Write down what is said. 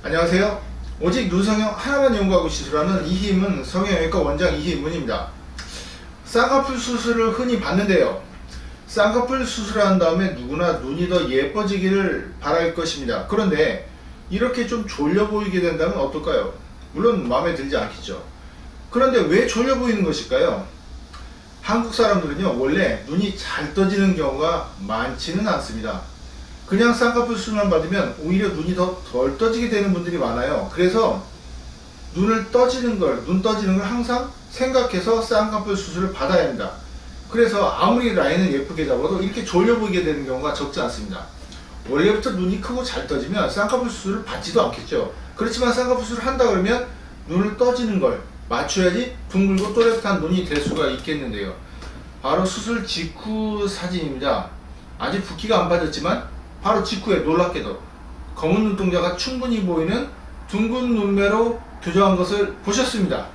안녕하세요. 오직 눈성형 하나만 연구하고 시술하는 이희임은 성형외과 원장 이희임문입니다. 쌍꺼풀 수술을 흔히 받는데요. 쌍꺼풀 수술한 다음에 누구나 눈이 더 예뻐지기를 바랄 것입니다. 그런데 이렇게 좀 졸려 보이게 된다면 어떨까요? 물론 마음에 들지 않겠죠. 그런데 왜 졸려 보이는 것일까요? 한국 사람들은요, 원래 눈이 잘 떠지는 경우가 많지는 않습니다. 그냥 쌍꺼풀 수술만 받으면 오히려 눈이 더 덜 떠지게 되는 분들이 많아요. 그래서 눈을 떠지는 걸, 눈 떠지는 걸 항상 생각해서 쌍꺼풀 수술을 받아야 합니다. 그래서 아무리 라인을 예쁘게 잡아도 이렇게 졸려 보이게 되는 경우가 적지 않습니다. 원래부터 눈이 크고 잘 떠지면 쌍꺼풀 수술을 받지도 않겠죠. 그렇지만 쌍꺼풀 수술을 한다 그러면 눈을 떠지는 걸 맞춰야지 둥글고 또렷한 눈이 될 수가 있겠는데요. 바로 수술 직후 사진입니다. 아직 붓기가 안 빠졌지만 바로 직후에 놀랍게도 검은 눈동자가 충분히 보이는 둥근 눈매로 교정한 것을 보셨습니다.